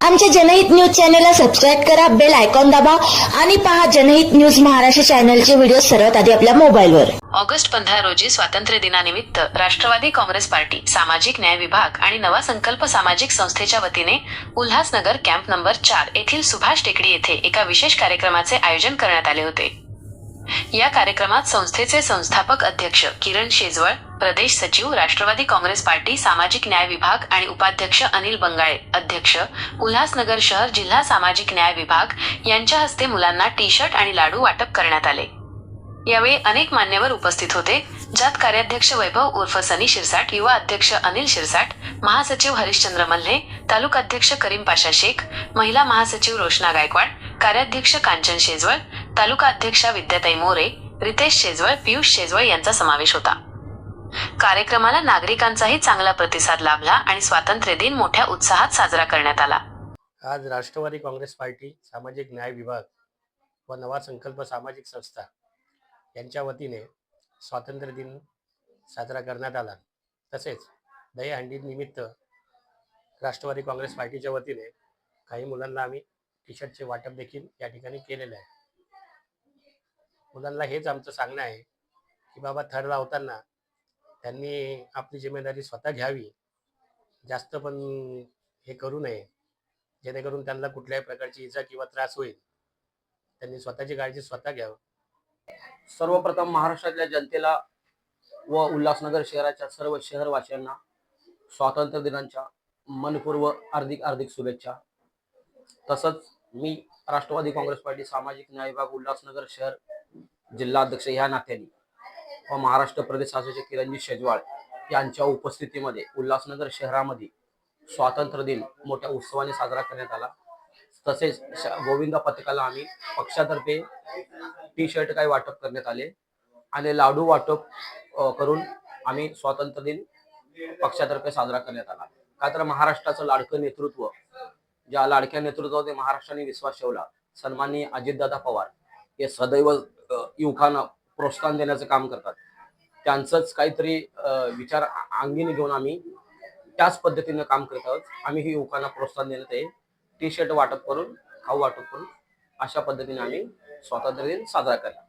आमच्या जनहित न्यूज चॅनलला सबस्क्राईब करा बेल आयकॉन दाबा आणि पहा जनहित न्यूज महाराष्ट्र चॅनलचे व्हिडिओ सर्वात आधी आपल्या मोबाईलवर. ऑगस्ट पंधरा रोजी स्वातंत्र्य दिनानिमित्त राष्ट्रवादी काँग्रेस पार्टी सामाजिक न्याय विभाग आणि नवा संकल्प सामाजिक संस्थेच्या वतीने उल्हासनगर कॅम्प नंबर चार येथील सुभाष टेकडी येथे एका विशेष कार्यक्रमाचे आयोजन करण्यात आले होते. या कार्यक्रमात संस्थेचे संस्थापक अध्यक्ष किरण शेजवळ प्रदेश सचिव राष्ट्रवादी काँग्रेस पार्टी सामाजिक न्याय विभाग आणि उपाध्यक्ष अनिल बंगाळे. अध्यक्ष उल्हासनगर शहर जिल्हा सामाजिक न्याय विभाग. यांच्या हस्ते मुलांना टी शर्ट आणि लाडू वाटप करण्यात आले. यावेळी अनेक मान्यवर उपस्थित होते. ज्यात कार्याध्यक्ष वैभव उर्फ सनी शिरसाट युवा अध्यक्ष अनिल शिरसाट महासचिव हरिश्चंद्र मल्हे तालुकाध्यक्ष करीम पाशा शेख महिला महासचिव रोशना गायकवाड कार्याध्यक्ष कांचन शेजवळ तालुका अध्यक्षा विद्याताई मोरे रितेश शेजवळ पियुष शेजवळ यांचा समावेश होता. कार्यक्रमाला नागरिकांचाही चांगला प्रतिसाद लाभला आणि स्वातंत्र्य दिन मोठ्या उत्साहात साजरा करण्यात आला. आज राष्ट्रवादी काँग्रेस पार्टी सामाजिक न्याय विभाग व नवा संकल्प सामाजिक संस्था यांच्या वतीने स्वातंत्र्य दिन साजरा करण्यात आला. तसेच दहीहंडी निमित्त राष्ट्रवादी काँग्रेस पार्टीच्या वतीने काही मुलांना आम्ही टी शर्टचे वाटप देखील या ठिकाणी केलेले आहे. मुलांना हेच आमचं सांगणं आहे की बाबा थर लावताना त्यांनी आपली जिम्मेदारी स्वतः घ्यावी. जास्त पण हे करू नये. जेणेकरून त्यांना कुठल्याही प्रकारची इजा किंवा त्रास होईल. त्यांनी स्वतःची काळजी स्वतः घ्यावं. सर्वप्रथम महाराष्ट्रातल्या जनतेला व उल्हासनगर शहराच्या सर्व शहरवासियांना स्वातंत्र्य दिनाच्या मनपूर्व हार्दिक हार्दिक शुभेच्छा. तसंच मी राष्ट्रवादी काँग्रेस पार्टी सामाजिक न्याय विभाग उल्हासनगर शहर जिल्हाध्यक्ष ह्या नात्याने व महाराष्ट्र प्रदेश शासनाचे किरणजी शेजवाळ यांच्या उपस्थितीमध्ये उल्हासनगर शहरामध्ये स्वातंत्र्य दिन मोठ्या उत्सवाने साजरा करण्यात आला. तसेच गोविंदा गोविंद पथकाला आम्ही पक्षातर्फे टी शर्ट काही वाटप करण्यात आले आणि लाडू वाटप करून आम्ही स्वातंत्र्य दिन पक्षातर्फे साजरा करण्यात आला. का तर महाराष्ट्राचं लाडकं नेतृत्व ज्या लाडक्या नेतृत्वामध्ये महाराष्ट्राने विश्वास ठेवला सन्माननीय अजितदादा पवार हे सदैव युवकांना प्रोत्साहन देण्याचं काम करतात. त्यांचंच काहीतरी विचार अंगीने घेऊन आम्ही त्याच पद्धतीनं काम करत आहोत. आम्ही ही युवकांना प्रोत्साहन देण्यात आहे टी शर्ट वाटप करून खाऊ वाटप करून अशा पद्धतीने आम्ही स्वातंत्र्य दिन साजरा केला